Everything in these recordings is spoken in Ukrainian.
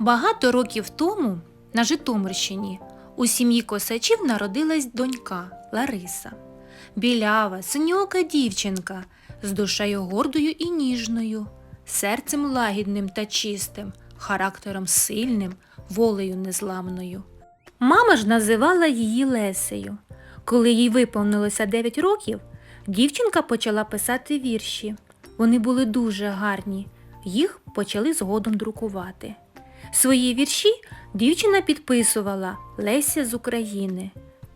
Багато років тому на Житомирщині у сім'ї косачів народилась донька Лариса. Білява, синьока дівчинка з душею гордою і ніжною, серцем лагідним та чистим, характером сильним, волею незламною. Мама ж називала її Лесею. Коли їй виповнилося 9 років, дівчинка почала писати вірші. Вони були дуже гарні, їх почали згодом друкувати. Свої вірші дівчина підписувала Леся з України.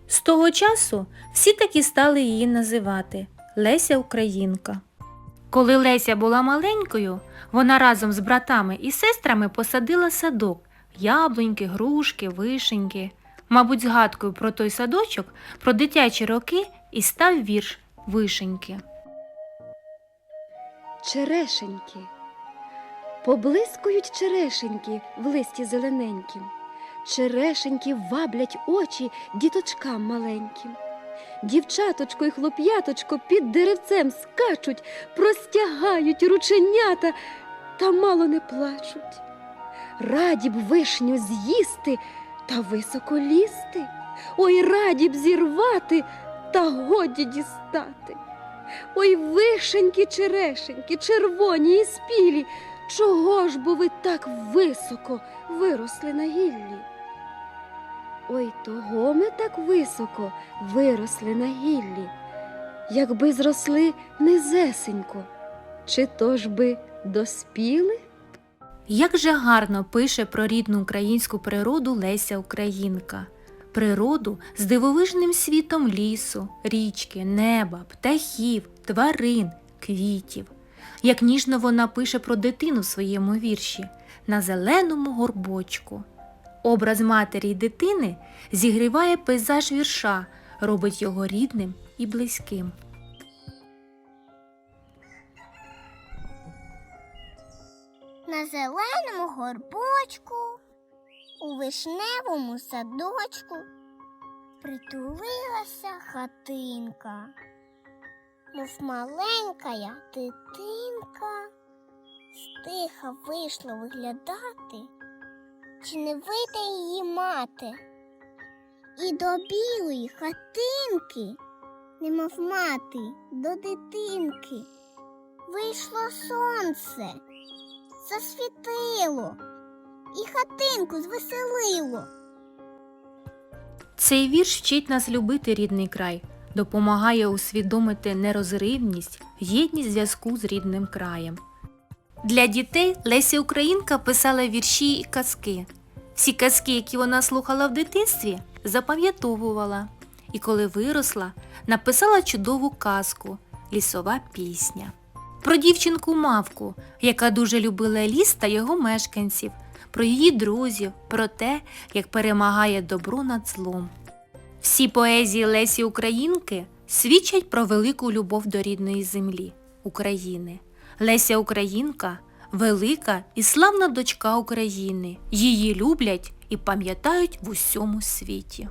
З того часу всі таки стали її називати Леся Українка. Коли Леся була маленькою, вона разом з братами і сестрами посадила садок яблуньки, грушки, вишеньки. Мабуть, згадкою про той садочок, про дитячі роки і став вірш Вишеньки. Черешеньки. Поблискують черешеньки в листі зелененькім. Черешеньки ваблять очі діточкам маленьким. Дівчаточко і хлоп'яточко під деревцем скачуть, простягають рученята та мало не плачуть. Раді б вишню з'їсти та високо лізти. Ой, раді б зірвати та годі дістати. Ой, вишеньки, черешеньки, червоні і спілі, чого ж бо ви так високо виросли на гіллі? Ой, того ми так високо виросли на гіллі, якби зросли низесенько, чи то ж би доспіли? Як же гарно пише про рідну українську природу Леся Українка. Природу з дивовижним світом лісу, річки, неба, птахів, тварин, квітів. Як ніжно вона пише про дитину в своєму вірші на зеленому горбочку. Образ матері й дитини зігріває пейзаж вірша, робить його рідним і близьким. На зеленому горбочку, у вишневому садочку притулилася хатинка, мов маленька дитинка, стиха вийшла виглядати, чи не вийде її мати. І до білої хатинки, немов мати до дитинки, вийшло сонце засвітило і хатинку звеселило. Цей вірш вчить нас любити рідний край, допомагає усвідомити нерозривність, єдність зв'язку з рідним краєм. Для дітей Леся Українка писала вірші і казки. Всі казки, які вона слухала в дитинстві, запам'ятовувала. І коли виросла, написала чудову казку Лісова пісня. Про дівчинку мавку, яка дуже любила ліс та його мешканців, про її друзів, про те, як перемагає добро над злом. Всі поезії Лесі Українки свідчать про велику любов до рідної землі України. Леся Українка велика і славна дочка України. Її люблять і пам'ятають в усьому світі.